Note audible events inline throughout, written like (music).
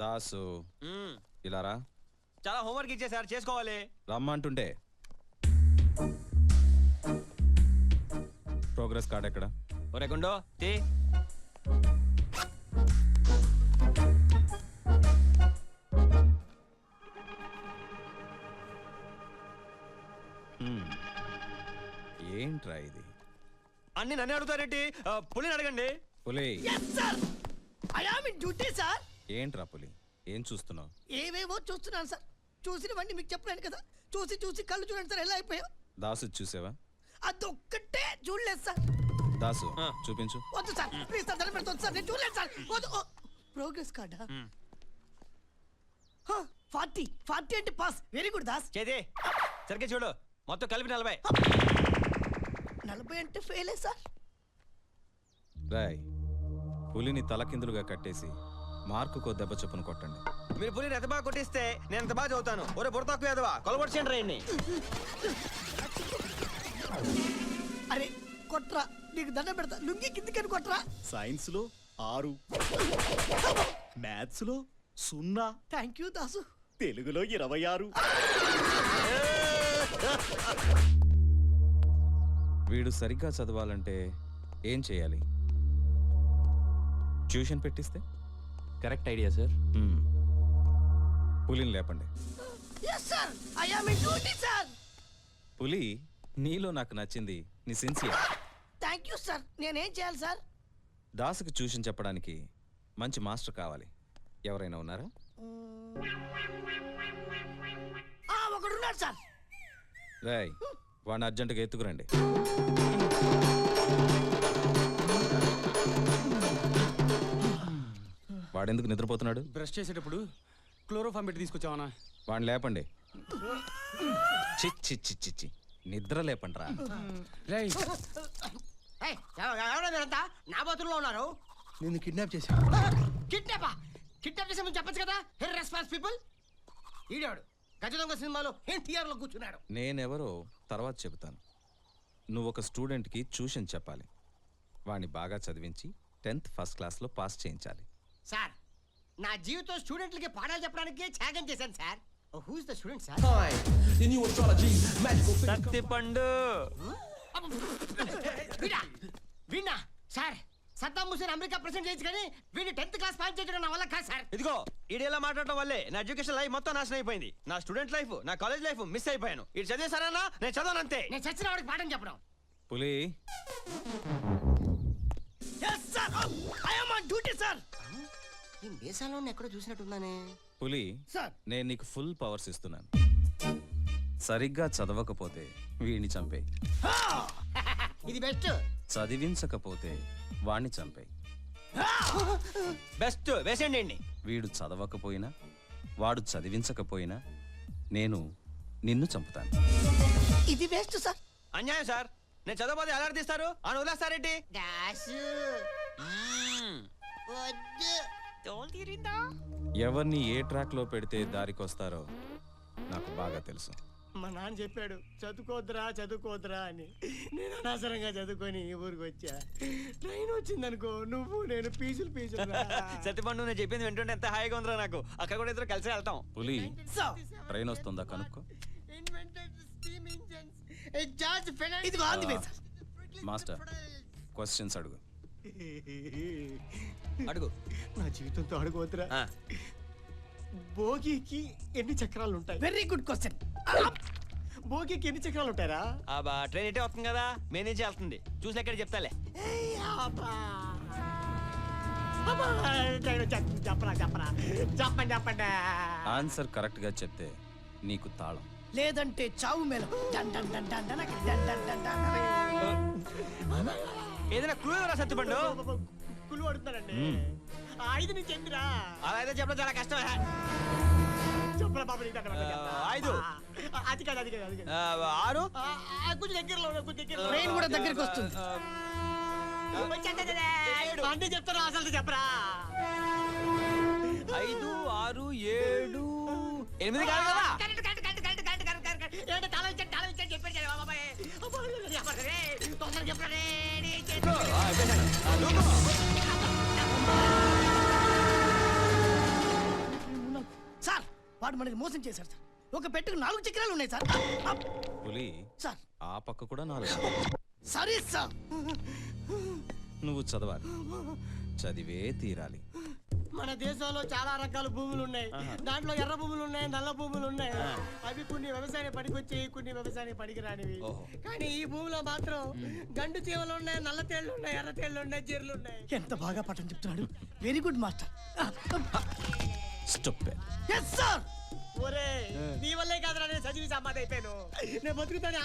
దాసు. మ్మ్. ఇలా రా చాలా హోంవర్క్ ఇచ్చేసారు చేసుకోవాలి. రమ్మంటుంటే. ప్రోగ్రెస్ కార్డ్ ఎక్కడ? ఒరే గుండో తీ. హ్మ్. ఏంట్రా ఇది? అన్ని నన్ను అడుగుతారేంటి? ఆ, పులిని అడగండి. పులి. ఏంట్రా పులి? ఏం చూస్తున్నావు? ఏవేవో చూస్తున్నాను సార్. చూసినవన్నీ మీకు చెప్పలేను కదా. చూసి చూసి కళ్ళు చూడండి సార్ ఎలా అయిపోయా దాసు చూసావా? అదొక్కటే చూడలేదు సార్. దాసు ఆ. చూపించు. వద్దు సార్ ప్లీజ్ సార్ దండం పెడుతుంది సార్ నేను చూడలేదు సార్. వద్దు ప్రోగ్రెస్ కార్డా. ఫార్టీ ఫార్టీ అంటే పాస్. Very good Das. చేతి సరిగ్గా చూడు. మొత్తం కలిపి నలభై. నలభై అంటే ఫెయిలే సార్. రాయ్ పులిని తలకిందులుగా కట్టేసి మార్కుకో దెబ్బ చొప్పున కొట్టండి. మీరు పులిని ఎంత బాగా కొట్టిస్తే నేను ఎంత బాగా చదువుతాను? ఒరే బుర్ర తక్కువ ఎదవా కొలబడి చేయండి రండి అరే కొట్రా. నీకు దండం పెడతా. లుంగి కిందికని కొట్రా. సైన్స్లో ఆరు. మ్యాథ్స్లో సున్నా. Thank you Dasu. తెలుగులో ఇరవై ఆరు. వీడు సరిగ్గా చదవాలంటే ఏం చేయాలి? ట్యూషన్ పెట్టిస్తే? Correct idea sir. పులిని లేపండి. పులి నీలో నాకు నచ్చింది. నీ సిన్సియర్. థ్యాంక్ యూ సార్ నేనేం చేయాలి సార్ దాసుకి ట్యూషన్ చెప్పడానికి మంచి మాస్టర్ కావాలి. ఎవరైనా ఉన్నారా? ఆ ఒకడున్నాడు సార్ రాయ్ వాడిని అర్జెంటుగా ఎత్తుకురండి. వాడెందుకు నిద్రపోతున్నాడు? బ్రష్ చేసేటప్పుడు క్లోరోఫామ్ పెట్టి తీసుకొచ్చావనా? వాడిని లేపండి. చిచ్చి చిచ్చి నిద్ర లేపండి రా రేయ్ ఎవరో మీరంతా నా బతుల్లో ఉన్నారు. నిన్ను కిడ్నాప్ చేశా కిడ్నాపా కిడ్నాప్ చేసే ముందు చెప్పచ్చు కదా? హెర్ రెస్పాన్స్ పీపుల్ ఈడాడు గజ దొంగ సినిమాలో ఎన్టీఆర్లో కూర్చున్నాడు. నేనెవరో తర్వాత చెబుతాను. నువ్వు ఒక స్టూడెంట్కి ట్యూషన్ చెప్పాలి. వాడిని బాగా చదివించి టెన్త్ ఫస్ట్ క్లాస్లో పాస్ చేయించాలి. సార్ నా జీవితం స్టూడెంట్లకి పాఠాలు చెప్పడానికి త్యాగం చేశాను sir. Who's the student sir Satti Pandu. వీడా వీణా sir Saddam Hussein America president చేయొచ్చు కానీ వీడిని టెన్త్ క్లాస్ పాస్ చేయడం నా వల్ల కాదు సార్. ఇదిగో ఈడేలా మాట్లాడటం వల్లే నా ఎడ్యుకేషన్ లైఫ్ మొత్తం నాశనం అయిపోయింది. నా స్టూడెంట్ లైఫ్ నా కాలేజ్ లైఫ్ మిస్ అయిపోయాను. ఇటు చదివేశారన్నా నేను చదవను అంతే. నేను చచ్చిన వాడికి పాఠం చెప్పడం. పులి. డ్యూటీ సార్ ఈ దేశాల్లో ఎక్కడో చూసినట్టుందానే. పులి సార్. నేను నీకు ఫుల్ పవర్స్ ఇస్తున్నాను. సరిగ్గా చదవకపోతే వీడిని చంపేయి. ఇది బెస్ట్. చదివించకపోతే వాణ్ణి చంపేయి. బెస్ట్ వేసేయండి వీడు చదవకపోయినా వాడు చదివించకపోయినా నేను నిన్ను చంపుతాను. ఇది వేస్ట్ సార్. అన్యాయం సార్. నేను చదవబోతే ఎలా తీస్తారు? అని వదిలేస్తారేంటి? దాసు. వద్దు. ఎవరిని ఏ ట్రాక్లో పెడితే దారికొస్తారో నాకు బాగా తెలుసు. మా నాన్న చెప్పాడు చదువుకోద్రా చదువుకోద్రా అని. నేను అనవసరంగా చదువుకొని ఈ ఊరికి వచ్చా. ట్రైన్ వచ్చిందనుకో నువ్వు నేను పీసులు పీసులు (laughs) సత్యపండు నేను చెప్పింది వింటుంటే ఎంత హాయిగా ఉందిరా నాకు. అక్కడ కూడా ఇద్దరు కలిసి వెళ్తాం. పులి ట్రైన్ వస్తుందా కనుక్కో? మాస్టర్ క్వశ్చన్స్ అడుగు. (laughs) అడుగు. నా జీవితంతో అడుగువద్దురా ఆ, భోగికి ఎన్ని చక్రాలు ఉంటాయి? వెరీ గుడ్ క్వశ్చన్ భోగికి ఎన్ని చక్రాలు ఉంటాయరా? ఆ బా ట్రైన్ ఇటే వస్తుంది కదా? మే నుంచి వెళ్తుంది. చూసి ఎక్కడ చెప్తాలే. వచ్చేస్తుంది. చెప్పరా చెప్పరా. చెప్పండి చెప్పండి. ఆన్సర్ కరెక్ట్గా చెప్తే నీకు తాళం. లేదంటే చావు మేళ. డన్ డన్ డన్ డన్ డన్ అక్కడ. డన్ డన్ డన్ డన్ అని. ఏదైనా క్లూ రా సత్యపండు కులు పడుతున్నారండి. ఐదు నుంచి ఎన్నిరా అలా అయితే చెప్పడం చాలా కష్టం చెప్పరా బాబు నీకు ఐదు. అది కాదు అది కాదు అది కాదు. ఆ, ఆరు. కొంచెం దగ్గరలో ఉన్నా, కొంచెం దగ్గరలో ట్రైన్ కూడా దగ్గరికి వస్తుంది. అన్నీ చెప్తారా అసలు చెప్పరా? ఐదు ఆరు ఏడు. ఎనిమిది కాదు కదా? దూకు. వాడు మనకి మోసం చేశాడు సార్ ఒక పెట్టుకు నాలుగు చక్రాలు ఉన్నాయి సార్. పులి సార్ ఆ పక్క కూడా నాలుగు. సరే సార్ నువ్వు చదవాలి. చదివే తీరాలి. మన దేశంలో చాలా రకాల భూములు ఉన్నాయి. దాంట్లో ఎర్ర భూములు ఉన్నాయి నల్ల భూములు ఉన్నాయి. అవి కొన్ని వ్యవసాయ పనికొచ్చి కొన్ని వ్యవసాయ పనికి రానివి కానీ ఈ భూమిలో మాత్రం గండు చీమలు ఉన్నాయి నల్ల తేళ్ళు ఉన్నాయి ఎర్ర తేళ్ళు ఉన్నాయి జీర్లు ఉన్నాయి. ఎంత బాగా పాఠం చెప్తున్నాడు. Very good master stop yes sir ఒరే నీ వల్లే కాదురా నేను చదివి సమాధి అయిపోయాను. నేను బతుకుతాను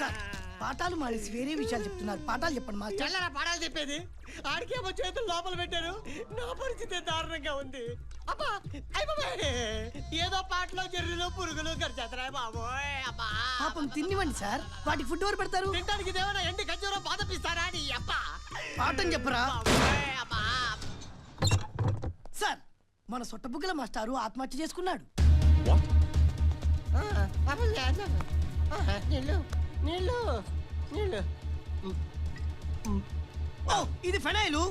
సార్ పాఠాలు మానేసి వేరే విషయాలు చెప్తున్నారు. పాఠాలు చెప్పండి మాస్టర్. చల్లరా పాడాలి చెప్పేది? ఆడికేమో చేతులు లోపల పెట్టారు. నా పరిస్థితి దారుణంగా ఉంది. అబ్బా ఏదో పాటలో జర్రులు పురుగులు బాబోయ్ అబ్బా. పాపం తినివ్వండి సార్. వాటికి ఫుడ్ ఎవరు పెడతారు? తింటానికి దేవనా ఎండి ఖర్జూరం బాధపిస్తారా నీ అబ్బా. పాఠం చెప్పరా? సార్ మన సొట్టబుగ్గల మాస్టారు ఆత్మహత్య చేసుకున్నాడు. నీళ్ళు నీళ్ళు నీళ్ళు ఓ ఇది ఫెనైలు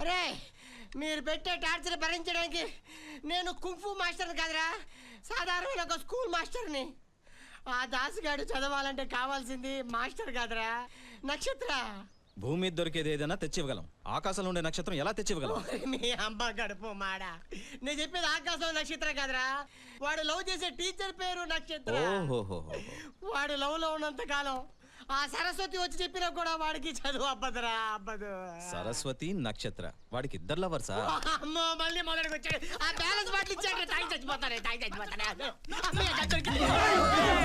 అరే మీరు పెట్టే టార్చర్ భరించడానికి నేను కుంఫు మాస్టర్ కాదురా సాధారణమైన ఒక స్కూల్ మాస్టర్ని. ఆ దాసుగాడు చదవాలంటే కావాల్సింది మాస్టర్ కాదురా. నక్షత్ర. భూమి మీద దొరికేది ఏదైనా తెచ్చివ్వగలం. ఆకాశంలో ఉండే నక్షత్రం ఎలా తెచ్చివ్వగలం? మీ అమ్మ గడుపు మాడ. నేను చెప్పేది ఆకాశం నక్షత్రం కాదురా. వాడు లవ్ చేసే టీచర్ పేరు నక్షత్ర. వాడు లవ్లో ఉన్నంత కాలం ఆ సరస్వతి వచ్చి చెప్పినా కూడా వాడికి చదువు అబ్బదురా అబ్బదు. సరస్వతి నక్షత్ర. వాడికి ఇద్దరు లవర్సా అమ్మో మళ్ళీ మొదటికి వచ్చాడు. ఆ బ్యాలెన్స్ బాటిల్ ఇచ్చాడు. తాగి చచ్చిపోతానే తాగి అమ్మయ్య.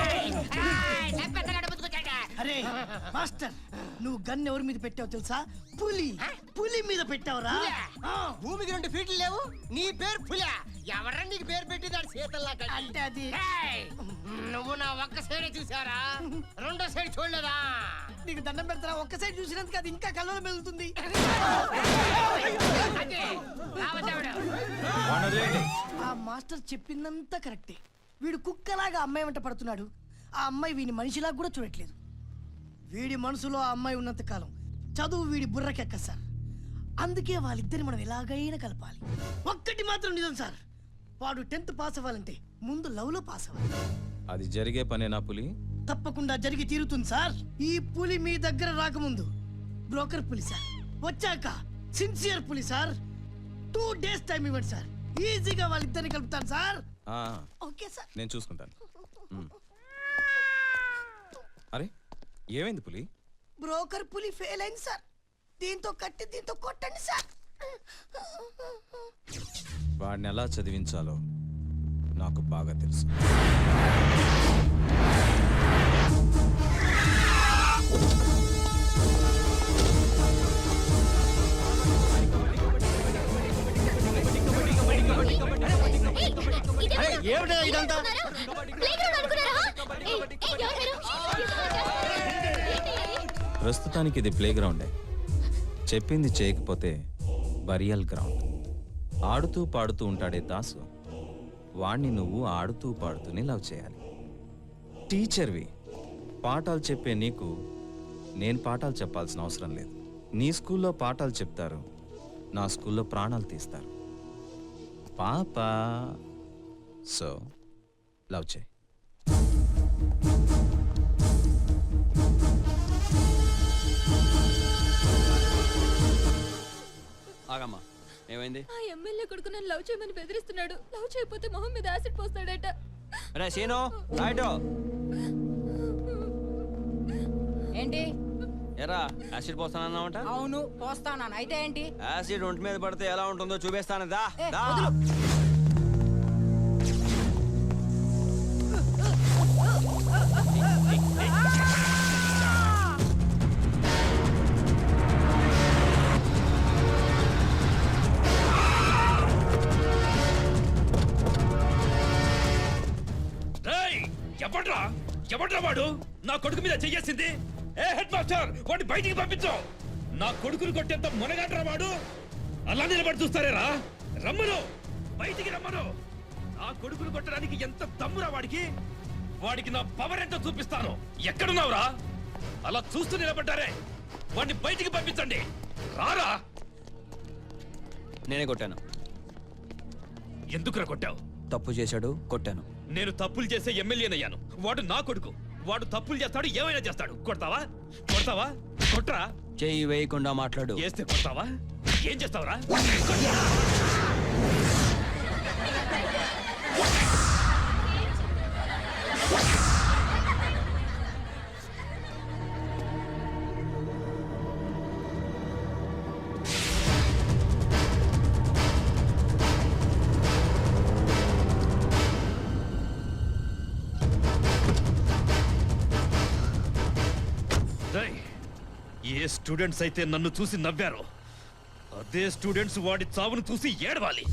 ఏయ్, ఏయ్, బతుకొచ్చాడు. అరే మాస్టర్ నువ్వు గన్ ఎవరి మీద పెట్టావు తెలుసా? పులి. పులి మీద పెట్టావురా. భూమికి రెండు ఫీట్లు లేవు నీ పేరు పులా. ఎవరా నీకు పేరు పెట్టినాడు శీతల్లా అంటే అది. నువ్వు నా ఒక్క సైడ్ చూసారా రెండో సైడ్ చూడలేదా? నీకు దండం పెడతారా? ఒక్క సైడ్ చూసినందుకు అది ఇంకా కళ్ళలో వదిలేయండి. ఆ మాస్టర్ చెప్పిందంతా కరెక్టే. వీడు కుక్కలాగా అమ్మాయి వెంట పడుతున్నాడు. ఆ అమ్మాయి వీని మనిషిలాగా కూడా చూడట్లేదు. వీడి మనసులో ఆ అమ్మాయి ఉన్నంత కాలం చదువు వీడి బుర్రకెక్క సార్. అందుకే వాళ్ళిద్దరిని మనం ఎలాగైనా కలపాలి. ఒక్కటి మాత్రం నిజం సార్. వాడు టెన్త్ పాస్ అవ్వాలంటే ముందు లవ్లో పాస్ అవ్వాలి. అది జరిగే పనేనా పులి? తప్పకుండా జరిగి తీరుతుంది సార్. ఈ పులి మీ దగ్గర రాకముందు బ్రోకర్ పులి సార్. వచ్చాక సిన్సియర్ పులి సార్. టూ డేస్ టైం ఇవ్వండి సార్. ఈజీగా వాళ్ళిద్దరిని కలుపుతాను సార్. ఆ, ఓకే సార్. నేను చూసుకుంటాను. ఉమ్. అరే ఏమైంది పులి బ్రోకర్ పులి ఫెయిల్ అయింది సార్ దీంతో కట్టి దీంతో కొట్టండి సార్ వాడిని ఎలా చదివించాలో నాకు బాగా తెలుసు ఏమిటో ఇదంతా ప్రస్తుతానికి ఇది ప్లే గ్రౌండే చెప్పింది చేయకపోతే బరియల్ గ్రౌండ్. ఆడుతూ పాడుతూ ఉంటాడే దాసు. వాణ్ణి నువ్వు ఆడుతూ పాడుతూనే లవ్ చేయాలి. టీచర్వి పాఠాలు చెప్పే నీకు నేను పాఠాలు చెప్పాల్సిన అవసరం లేదు. నీ స్కూల్లో పాఠాలు చెప్తారు నా స్కూల్లో ప్రాణాలు తీస్తారు. పాప. సో లవ్ చేయి. ఏమైంది? ఆ ఎమ్మెల్యే కొడుకు నన్ను లవ్ చేయమని బెదిరిస్తున్నాడు. లవ్ చేయకపోతే మొహం మీద యాసిడ్ పోస్తాడట. రే సీను రైటో ఏంటి? ఎరా యాసిడ్ పోస్తానన్నావంట? అవును పోస్తాను అయితే ఏంటి? యాసిడ్ ఒంటి మీద పడితే ఎలా ఉంటుందో చూపిస్తాను. దా ఏ, దా. వదులు. ఎవడ్రా వాడు? నా కొడుకు మీద చెయ్యేసింది? ఏ హెడ్ మాస్టర్ వాడిని బయటికి పంపించు. నా కొడుకుని కొట్టేంత మునగాడ్రా వాడు? అలా నిలబడి చూస్తారేరా? రమ్మను. బయటికి రమ్మను. నా కొడుకుని కొట్టడానికి ఎంత దమ్మురా వాడికి? వాడికి నా పవర్ ఎంతో చూపిస్తాను? ఎక్కడున్నావురా? అలా చూస్తూ నిలబడ్డారే. వాడిని బయటికి పంపించండి. రారా? నేనే కొట్టాను. ఎందుకురా కొట్టావు? తప్పు చేశాడు కొట్టాను. నేను తప్పులు చేసే ఎమ్మెల్యేనయ్యాను. వాడు నా కొడుకు. వాడు తప్పులు చేస్తాడు ఏమైనా చేస్తాడు. కొడతావా? కొడతావా? కొట్రా. చెయ్యి వేయకుండా మాట్లాడు. చేస్తే కొడతావా? ఏం చేస్తావురా? స్టూడెంట్స్ అయితే నన్ను చూసి నవ్వారో. అదే స్టూడెంట్స్ వాడి చావును చూసి ఏడవాలి.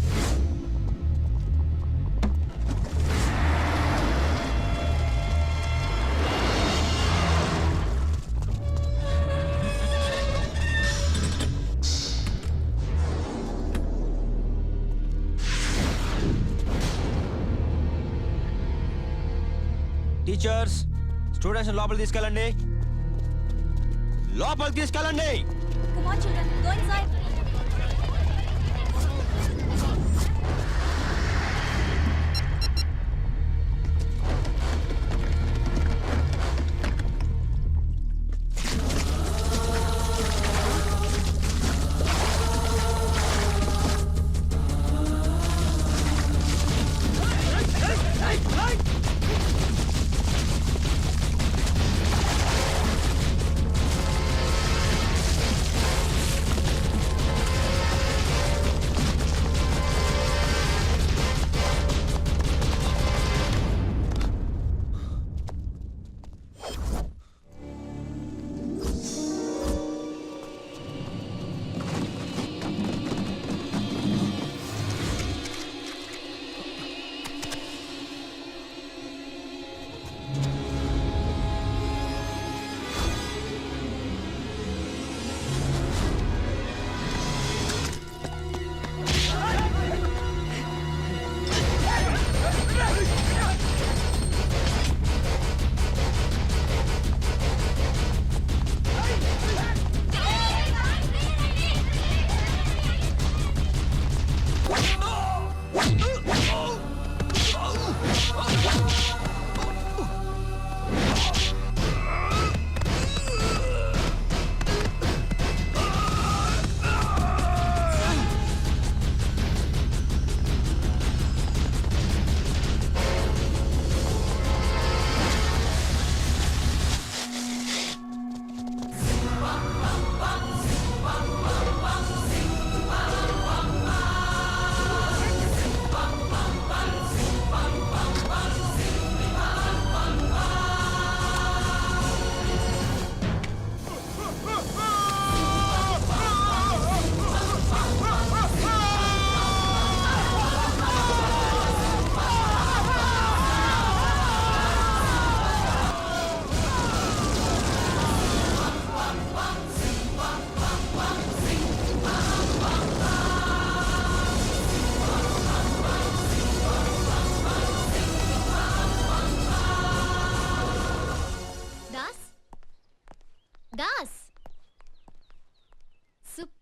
టీచర్స్ స్టూడెంట్స్ లోపల తీసుకెళ్ళండి. లోపలికి తీసుకెళ్ళండి.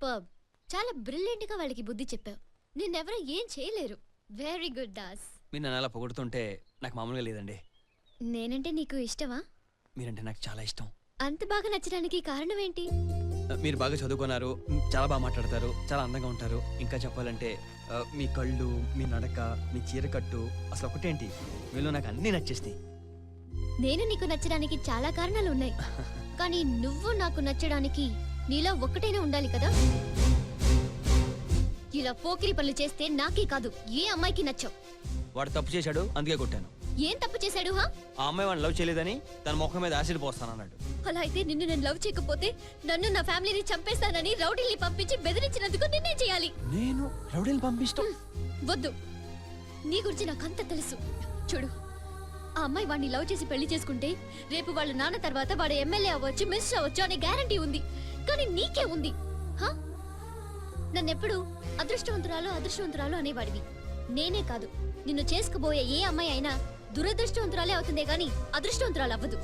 సూపర్ చాలా బ్రిలియంట్గా వాళ్ళకి బుద్ధి చెప్పావు. నిన్నెవరూ ఏం చేయలేరు. వెరీ గుడ్ దాస్ మీరు నన్ను అలా పొగుడుతుంటే నాకు మామూలుగా లేదండి. నేనంటే నీకు ఇష్టమా? మీరంటే నాకు చాలా ఇష్టం. అంత బాగా నచ్చడానికి కారణం ఏంటి? మీరు బాగా చదువుకున్నారు చాలా బాగా మాట్లాడతారు చాలా అందంగా ఉంటారు. ఇంకా చెప్పాలంటే ఆ, మీ కళ్ళు మీ నడక మీ చీరకట్టు అసలు ఒకటేంటి? మీలో నాకు అన్నీ నచ్చేస్తాయి నేను నీకు నచ్చడానికి చాలా కారణాలు ఉన్నాయి. (laughs) కానీ నువ్వు నాకు నచ్చడానికి నీలో ఒక్కటైనా ఉండాలి కదా? ఇలా పోకిరి పనులు చేస్తే నాకే కాదు ఏ అమ్మాయికి నచ్చవు. వాడు తప్పు చేశాడు అందుకే కొట్టాను. ఏం తప్పు చేశాడు హా? ఆ అమ్మాయి వాడిని లవ్ చేయలేదని తన ముఖం మీద యాసిడ్ పోస్తానన్నాడు అలా అయితే నిన్ను నేను లవ్ చేయకపోతే నన్ను నా ఫ్యామిలీని చంపేస్తానని రౌడీల్ని పంపించి బెదిరించినందుకు నిన్నే చేయాలి. నేను రౌడీని పంపిస్తాం? వద్దు. నీ గురించి నాకంతా తెలుసు. చూడు ఆ అమ్మాయి వాడిని లవ్ చేసి పెళ్ళి చేసుకుంటే రేపు వాళ్ళ నాన్న తర్వాత వాడు ఎమ్మెల్యే అవ్వచ్చు మినిస్టర్ అవ్వచ్చు అనే గ్యారంటీ ఉంది. కానీ నీకే ఉంది. నన్నెప్పుడు అదృష్టవంతురాలు అదృష్టవంతురాలు అనేవాడివి. నేనే కాదు నిన్ను చేసుకుపోయే ఏ అమ్మాయి అయినా దురదృష్టవంతురాలే అవుతుందే గాని అదృష్టవంతురాలు అవ్వదు